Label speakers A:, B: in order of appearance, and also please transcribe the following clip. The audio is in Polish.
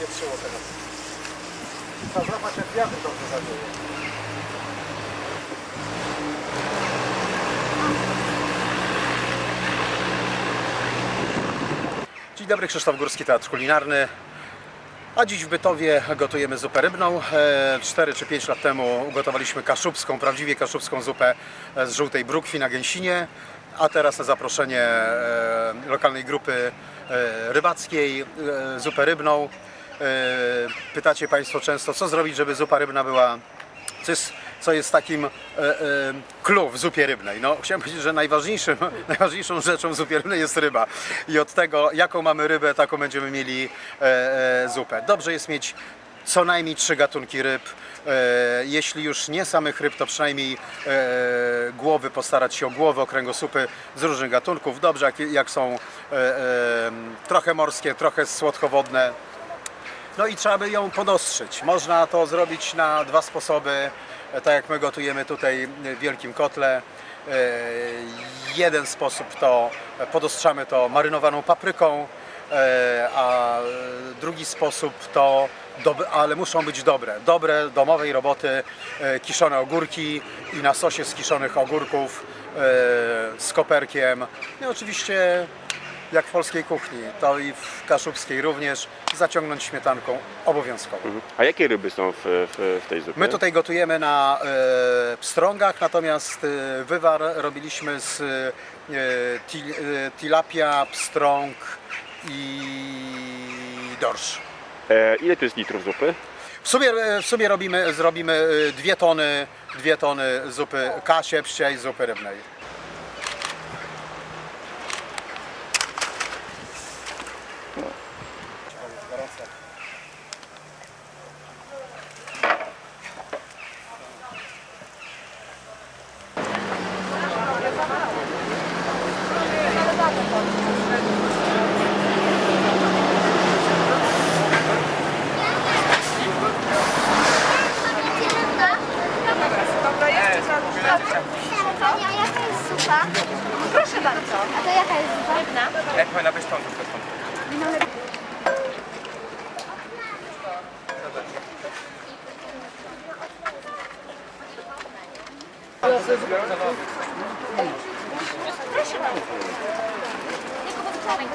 A: przewietrzyło teraz. Trzeba złapać wiatr dobrze zawieje. Dzień dobry, Krzysztof Górski, Teatr Kulinarny. A dziś w Bytowie gotujemy zupę rybną. 4 czy 5 lat temu ugotowaliśmy kaszubską, prawdziwie kaszubską zupę e, z żółtej brukwi na gęsinie. A teraz na zaproszenie e, lokalnej grupy e, rybackiej e, zupę rybną. E, Pytacie Państwo często, co zrobić, żeby zupa rybna była co jest, co jest takim e, e, clue w zupie rybnej. No, chciałem powiedzieć, że najważniejszym, najważniejszą rzeczą w zupie rybnej jest ryba. I od tego, jaką mamy rybę, taką będziemy mieli e, e, zupę. Dobrze jest mieć co najmniej trzy gatunki ryb. E, jeśli już nie samych ryb, to przynajmniej e, głowy, postarać się o głowy, o kręgosłupy z różnych gatunków. Dobrze, jak, są trochę morskie, trochę słodkowodne, no i trzeba by ją podostrzyć. Można to zrobić na dwa sposoby, tak jak my gotujemy tutaj w wielkim kotle. E, Jeden sposób to podostrzamy to marynowaną papryką, e, a drugi sposób to, ale muszą być dobre, dobre domowej roboty, e, kiszone ogórki i na sosie z kiszonych ogórków z koperkiem. No oczywiście jak w polskiej kuchni, to i w kaszubskiej również zaciągnąć śmietanką obowiązkowo.
B: A jakie ryby są w, w, w tej zupie?
A: My tutaj gotujemy na e, pstrągach, natomiast e, wywar robiliśmy z e, til, e, tilapia, pstrąg i dorsz.
B: E, ile to jest litrów zupy?
A: W sumie, e, w sumie robimy, zrobimy e, dwie tony, dwie tony zupy kasie, pszczej, zupy rybnej.
C: Pani, a zupa?
D: Proszę bardzo.
C: A to jaka jest zupa?
D: Rybna.
E: Jak powinna być stąd, to stąd.
D: Proszę bardzo. Tylko pozostawię.